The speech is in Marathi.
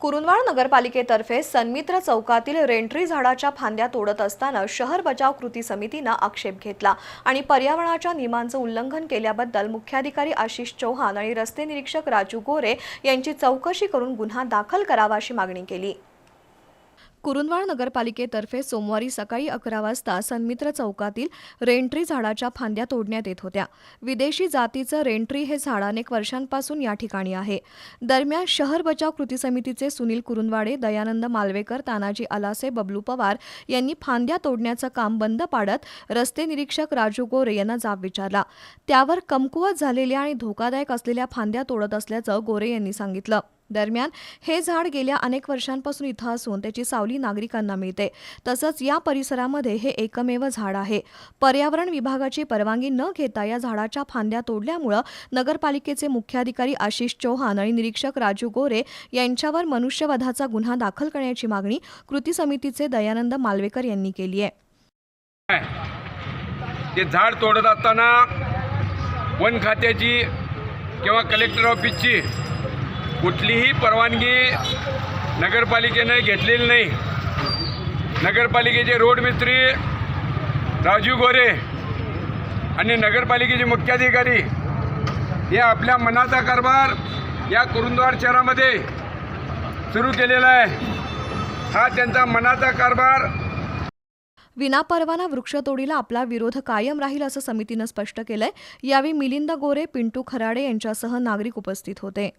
कुरुंदवाड नगरपालिकेतर्फे सन्मित्र चौकातील रेंट्री झाडाच्या फांद्या तोडत असताना शहर बचाव कृती समितीनं आक्षेप घेतला आणि पर्यावरणाच्या नियमांचं उल्लंघन केल्याबद्दल मुख्याधिकारी आशिष चौहान आणि रस्ते निरीक्षक राजू गोरे यांची चौकशी करून गुन्हा दाखल करावा अशी मागणी केली. कुरुंदवाड नगरपालिकेतर्फे सोमवारी सकाळी अकरा वाजता सन्मित्र चौकातील रेंट्री झाडाच्या फांद्या तोडण्यात येत होत्या. विदेशी जातीचं रेंट्री हे झाड अनेक वर्षांपासून या ठिकाणी आहे. दरम्यान शहर बचाव कृती समितीचे सुनील कुरुंदवाडे दयानंद मालवेकर तानाजी अलासे बबलू पवार यांनी फांद्या तोडण्याचं काम बंद पाडत रस्ते निरीक्षक राजू गोरे यांना जाब विचारला. त्यावर कमकुवत झालेल्या आणि धोकादायक असलेल्या फांद्या तोडत असल्याचं गोरे यांनी सांगितलं. दरम्यान हे झाड गेल्या अनेक वर्षांपासून इथं असून त्याची सावली नागरिकांना मिळते. तसंच या परिसरामध्ये हे एकमेव झाड आहे. पर्यावरण विभागाची परवानगी न घेता या झाडाच्या फांद्या तोडल्यामुळं नगरपालिकेचे मुख्याधिकारी आशिष चौहान आणि निरीक्षक राजू गोरे यांच्यावर मनुष्यवधाचा गुन्हा दाखल करण्याची मागणी कृती समितीचे दयानंद मालवेकर यांनी केली आहे. ते झाड तोडत असताना वन खात्याची किंवा कलेक्टर ऑफिसची कुठलीही परवानगी नगरपालिकेनं घेतलेली नाही. नगरपालिकेचे रोड मिस्त्री राजू गोरे आणि नगरपालिकेचे मुख्याधिकारी हे आपल्या मनाचा कारभार या कुरुंदवाड शहरामध्ये सुरू केलेला आहे. हा त्यांचा मनाचा कारभार विनापरवाना वृक्षतोडीला आपला विरोध कायम राहील असं समितीनं स्पष्ट केलंय. यावेळी मिलिंद गोरे पिंटू खराडे यांच्यासह नागरिक उपस्थित होते.